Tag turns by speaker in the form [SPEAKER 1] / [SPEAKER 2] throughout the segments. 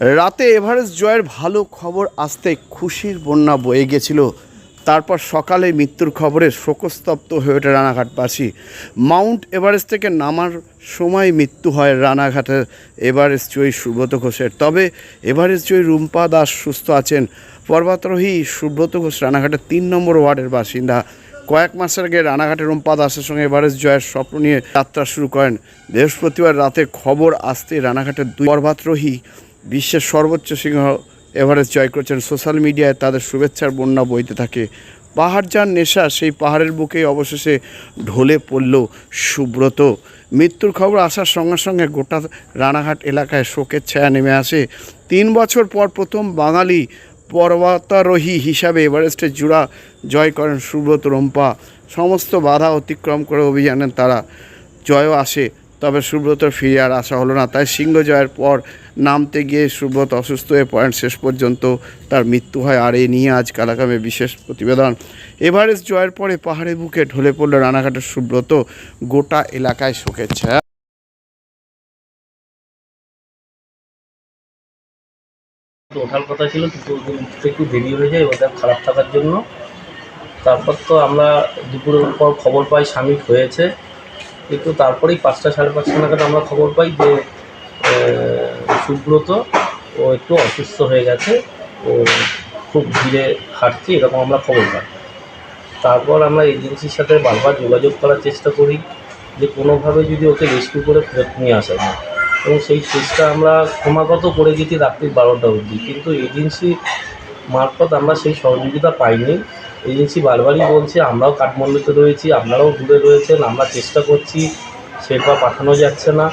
[SPEAKER 1] রাতে এভারেস্ট জয়ের ভালো খবর আসতে খুশির বন্যা বয়ে গেছিল। তারপর সকালে মৃত্যুর খবরে শোকস্তব্ধ হয়ে ওঠে রানাঘাটবাসী। মাউন্ট এভারেস্ট থেকে নামার সময় মৃত্যু হয় রানাঘাটের এভারেস্ট জয়ী সুব্রত ঘোষের। তবে এভারেস্ট জয়ী রুম্পা দাস সুস্থ আছেন। পর্বতারোহী সুব্রত ঘোষ রানাঘাটের তিন নম্বর ওয়ার্ডের বাসিন্দা। কয়েক মাসের আগে রানাঘাটের রুম্পা দাসের সঙ্গে এভারেস্ট জয়ের স্বপ্ন নিয়ে যাত্রা শুরু করেন। বৃহস্পতিবার রাতে খবর আসতে রানাঘাটের দুই পর্বতারোহী বিশ্বের সর্বোচ্চ সিংহ এভারেস্ট জয় করেছেন সোশ্যাল মিডিয়ায় তাদের শুভেচ্ছার বন্যা বইতে থাকে। পাহাড় যার নেশা, সেই পাহাড়ের বুকেই অবশেষে ঢলে পড়ল সুব্রত। মৃত্যুর খবর আসার সঙ্গে সঙ্গে গোটা রানাঘাট এলাকায় শোকের ছায়া নেমে আসে। তিন বছর পর প্রথম বাঙালি পর্বতারোহী হিসাবে এভারেস্টের জুড়া জয় করেন সুব্রত রম্পা। সমস্ত বাধা অতিক্রম করে অভিযানে তারা জয়ও আসে। তবে সুব্রত ফিরে আর আসা হলো না। তাই সিংহ জয়ের পর নামতে গিয়ে সুব্রত অসুস্থ হয়ে পড়েন। শেষ পর্যন্ত তার মৃত্যু হয় আর এই নিয়ে আজ কালাকামে বিশেষ প্রতিবেদন। এভারেস্ট জয়ের পরে পাহাড়ের বুকে ঢলে পড়ল রানাঘাটের সুব্রত। গোটা এলাকায় শোকের ছায়া।
[SPEAKER 2] ওঠার কথা ছিল, কিন্তু একটু দেরি হয়ে যায়, ওটা খারাপ থাকার জন্য। তারপর তো আমরা দুপুরের পর খবর পাই, সামিট হয়েছে। কিন্তু তারপরেই পাঁচটা সাড়ে পাঁচটা নাগাদ আমরা খবর পাই যে সুব্রত ও একটু অসুস্থ হয়ে গেছে ও খুব ধীরে হাঁটছে, এরকম আমরা খবর পাই। তারপর আমরা এজেন্সির সাথে বারবার যোগাযোগ করার চেষ্টা করি যে, কোনোভাবে যদি ওকে রেস্কিউ করে ফেরত নিয়ে আসা যায়। এবং সেই চেষ্টা আমরা ক্রমাগত করে গেছি রাত্রি বারোটা অবধি। কিন্তু এজেন্সি মারফত আমরা সেই সহযোগিতা পাইনি। এজেন্সি বারবারই বলছে, আমরাও কাঠমান্ডুতে রয়েছি, আপনারাও দূরে রয়েছেন, আমরা চেষ্টা করছি সেটা পাঠানো যাচ্ছে না।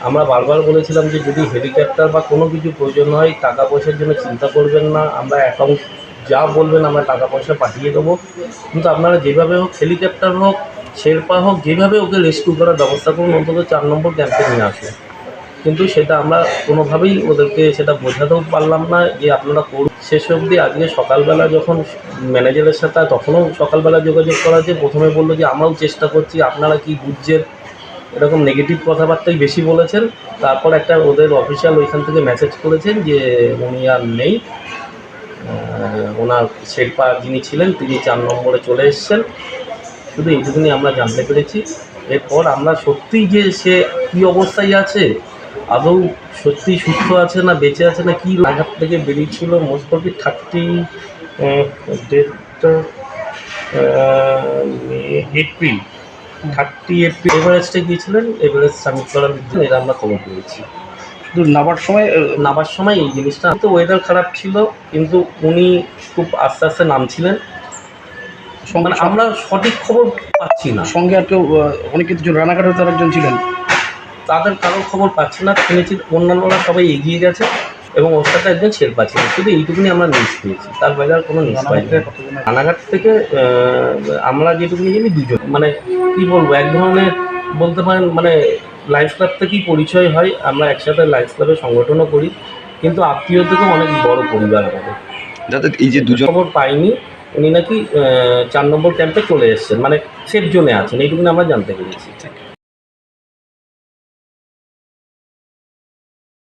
[SPEAKER 2] আমরা বারবার বলেছিলাম যে যদি হেলিকপ্টার বা কোনো কিছু প্রয়োজন হয়, টাকা পয়সার জন্য চিন্তা করবেন না, আমরা অ্যাকাউন্ট যা বলবেন, আমরা টাকা পয়সা পাঠিয়ে দেবো। কিন্তু আপনারা যেভাবে হোক, হেলিকপ্টার হোক শেরপা হোক, যেভাবে ওকে রেস্কিউ করার ব্যবস্থা করুন, অন্তত চার নম্বর ক্যাম্পে নিয়ে আসুন। কিন্তু সেটা আমরা কোনোভাবেই ওদেরকে সেটা বোঝাতেও পারলাম না যে আপনারা করুন। শেষ অবধি আজকে সকালবেলা যখন ম্যানেজারের সাথে, তখনও সকালবেলা যোগাযোগ করা যে প্রথমে বলল যে, আমরাও চেষ্টা করছি, আপনারা কি বুঝছেন? এরকম নেগেটিভ কথাবার্তাই বেশি বলেছেন। তারপর একটা ওদের অফিসিয়াল ওইখান থেকে মেসেজ করেছেন যে, উনি আর নেই। ওনার শেরপা যিনি ছিলেন, তিনি চার নম্বরে চলে এসেছেন। শুধু এইটুকুনি আমরা জানতে পেরেছি। এরপর আমরা সত্যিই যে সে কী অবস্থায় আছে আদৌ সত্যি সুস্থ আছে না বেঁচে আছে না কি আঘাত থেকে বেরিয়েছিল? মোস্ট প্রবলি থার্টি ডেটটা এপ্রিল থার্টি এপ্রিল এভারেস্টে গিয়েছিলেন এভারেস্ট সাবমিট করার জন্য এরা আমরা খবর পেয়েছি।
[SPEAKER 3] শুধু নামার সময়
[SPEAKER 2] নামার সময় এই জিনিসটা। তো ওয়েদার খারাপ ছিল কিন্তু উনি খুব আস্তে আস্তে নামছিলেন।
[SPEAKER 3] সঙ্গে
[SPEAKER 2] মানে আমরা সঠিক খবর পাচ্ছি না।
[SPEAKER 3] সঙ্গে আর কেউ অনেক কিছু রানাঘাটের তার একজন ছিলেন।
[SPEAKER 2] তাদের কারোর খবর পাচ্ছে না শুনেছি অন্যান্যরা সবাই এগিয়ে গেছে এবং ওর সাথে একজন শেরপা ছিল শুধু এইটুকুনি আমরা নিউজ পেয়েছি তার বাইরে আর কোনো নিউজ পাইনি। রানাঘাট থেকে আমরা যেটুকুনি জানি দুজন। মানে কি বলব এক ধরনের বলতে পারেন মানে লাইফ ক্লাব থেকেই পরিচয় হয় আমরা একসাথে লাইফ ক্লাবের সংগঠনও করি কিন্তু আত্মীয় থেকেও অনেক বড় পরিবার আমাদের।
[SPEAKER 4] যাতে এই যে দুজন
[SPEAKER 2] খবর পাইনি উনি নাকি চার নম্বর ক্যাম্পে চলে এসেছেন মানে সেফ জোনে আছেন এইটুকুনি আমরা জানতে পেরেছি।